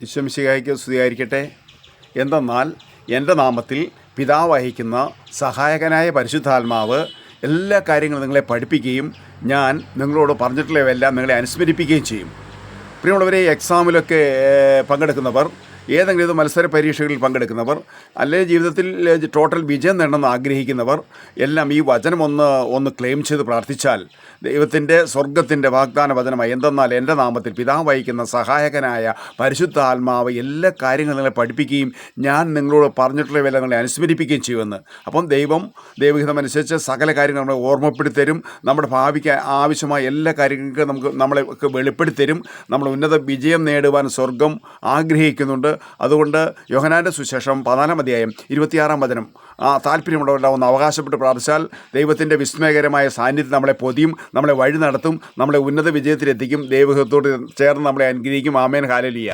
വിശ്വംശികായ്ക്ക് സ്തുതിയായിരിക്കട്ടെ. എന്തെന്നാൽ എന്റെ നാമത്തിൽ പിതാവ് അയക്കുന്ന സഹായകനായ പരിശുദ്ധാത്മാവ് എല്ലാ കാര്യങ്ങളും നിങ്ങളെ പഠിപ്പിക്കുകയും ഞാൻ നിങ്ങളോട് പറഞ്ഞിട്ടുള്ളവയെല്ലാം നിങ്ങളെ അനുസ്മരിപ്പിക്കുകയും ചെയ്യും. പ്രിയമുള്ളവരെ എക്സാമിലൊക്കെ പങ്കെടുക്കുന്നവർ ഏതെങ്കിലും മത്സര പരീക്ഷകളിൽ പങ്കെടുക്കുന്നവർ അല്ലെങ്കിൽ ജീവിതത്തിൽ ടോട്ടൽ വിജയം നേടണമെന്ന് ആഗ്രഹിക്കുന്നവർ എല്ലാം ഈ വചനം ഒന്ന് ഒന്ന് ക്ലെയിം ചെയ്ത് പ്രാർത്ഥിച്ചാൽ ദൈവത്തിന്റെ സ്വർഗത്തിന്റെ വാഗ്ദാന വചനമായി എന്തെന്നാൽ എന്റെ നാമത്തിൽ പിതാവ് വഹിക്കുന്ന സഹായകനായ പരിശുദ്ധ ആത്മാവ് എല്ലാ കാര്യങ്ങളും നിങ്ങളെ പഠിപ്പിക്കുകയും ഞാൻ നിങ്ങളോട് പറഞ്ഞിട്ടുള്ള വില നിങ്ങളെ അനുസ്മരിപ്പിക്കുകയും ചെയ്യുമെന്ന്. അപ്പം ദൈവം ദൈവഹിതമനുസരിച്ച് സകല കാര്യങ്ങൾ നമ്മളെ ഓർമ്മപ്പെടുത്തരും നമ്മുടെ ഭാവിക്ക് ആവശ്യമായ എല്ലാ കാര്യങ്ങൾക്കും നമുക്ക് നമ്മളെ വെളിപ്പെടുത്തരും നമ്മൾ ഉന്നത വിജയം നേടുവാൻ സ്വർഗം ആഗ്രഹിക്കുന്നുണ്ട്. അതുകൊണ്ട് യോഹനാന്റെ സുശേഷം പതിനാലാം അധ്യായം ഇരുപത്തിയാറാം വചനം. ആ താല്പര്യമുള്ളവരുണ്ടാവുന്ന അവകാശപ്പെട്ട് പ്രാർത്ഥിച്ചാൽ ദൈവത്തിന്റെ വിസ്മയകരമായ സാന്നിധ്യം നമ്മളെ പൊതിയും നമ്മളെ വഴി നടത്തും നമ്മളെ ഉന്നത വിജയത്തിലെത്തിക്കും. ദൈവഹിതത്തോട് ചേർന്ന് നമ്മളെ അനുഗ്രഹിക്കും. ആമേൻ. ഹാലലിയ